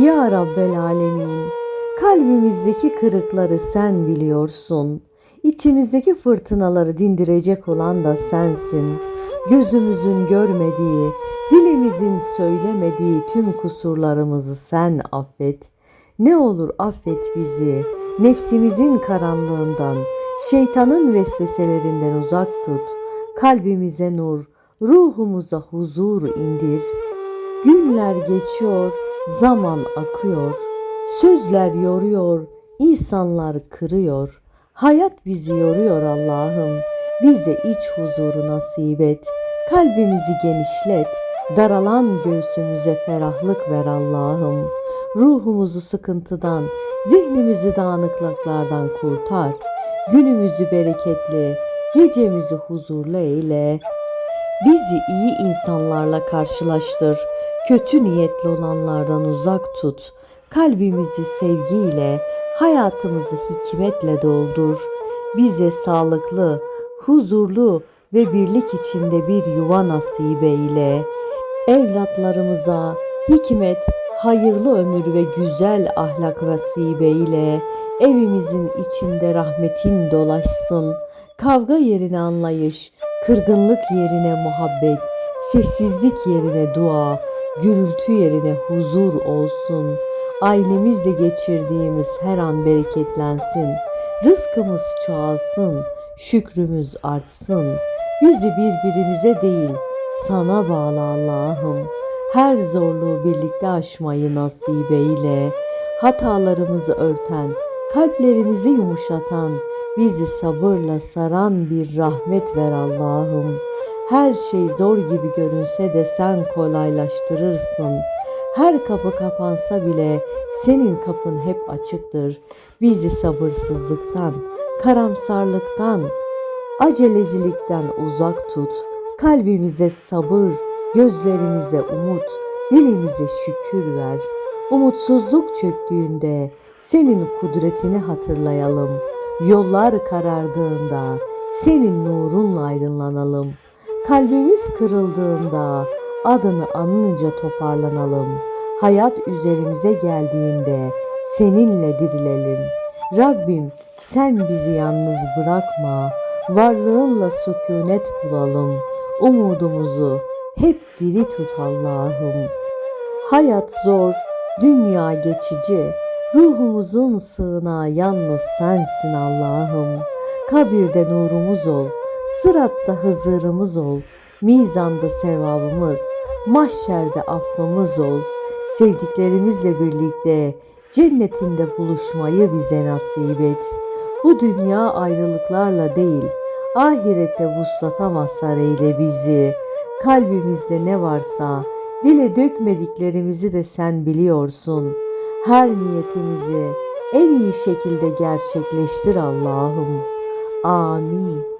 Ya Rabbel Alemin, kalbimizdeki kırıkları sen biliyorsun. İçimizdeki fırtınaları dindirecek olan da sensin. Gözümüzün görmediği, dilimizin söylemediği tüm kusurlarımızı sen affet. Ne olur affet bizi, nefsimizin karanlığından, şeytanın vesveselerinden uzak tut. Kalbimize nur, ruhumuza huzur indir. Günler geçiyor, zaman akıyor. Sözler yoruyor, insanlar kırıyor. Hayat bizi yoruyor Allah'ım. Bize iç huzuru nasip et. Kalbimizi genişlet. Daralan göğsümüze ferahlık ver Allah'ım. Ruhumuzu sıkıntıdan, zihnimizi dağınıklıklardan kurtar. Günümüzü bereketli, gecemizi huzurlu eyle. Bizi iyi insanlarla karşılaştır. Kötü niyetli olanlardan uzak tut. Kalbimizi sevgiyle, hayatımızı hikmetle doldur. Bize sağlıklı, huzurlu ve birlik içinde bir yuva nasip eyle. Evlatlarımıza hikmet, hayırlı ömür ve güzel ahlak nasip eyle. Evimizin içinde rahmetin dolaşsın. Kavga yerine anlayış, kırgınlık yerine muhabbet, sessizlik yerine dua, gürültü yerine huzur olsun. Ailemizle geçirdiğimiz her an bereketlensin. Rızkımız çoğalsın, şükrümüz artsın. Bizi birbirimize değil, sana bağlı Allah'ım. Her zorluğu birlikte aşmayı nasip eyle. Hatalarımızı örten, kalplerimizi yumuşatan, bizi sabırla saran bir rahmet ver Allah'ım. Her şey zor gibi görünse de sen kolaylaştırırsın. Her kapı kapansa bile senin kapın hep açıktır. Bizi sabırsızlıktan, karamsarlıktan, acelecilikten uzak tut. Kalbimize sabır, gözlerimize umut, dilimize şükür ver. Umutsuzluk çöktüğünde senin kudretini hatırlayalım. Yollar karardığında senin nurunla aydınlanalım. Kalbimiz kırıldığında adını anınca toparlanalım. Hayat üzerimize geldiğinde seninle dirilelim. Rabbim sen bizi yalnız bırakma. Varlığınla sükunet bulalım. Umudumuzu hep diri tut Allah'ım. Hayat zor, dünya geçici. Ruhumuzun sığınağı yalnız sensin Allah'ım. Kabirde nurumuz ol, sıratta hızırımız ol, mizanda sevabımız, mahşerde affımız ol. Sevdiklerimizle birlikte cennetinde buluşmayı bize nasip et. Bu dünya ayrılıklarla değil, ahirette vuslata mazhar eyle bizi. Kalbimizde ne varsa dile dökmediklerimizi de sen biliyorsun. Her niyetimizi en iyi şekilde gerçekleştir Allah'ım. Amin.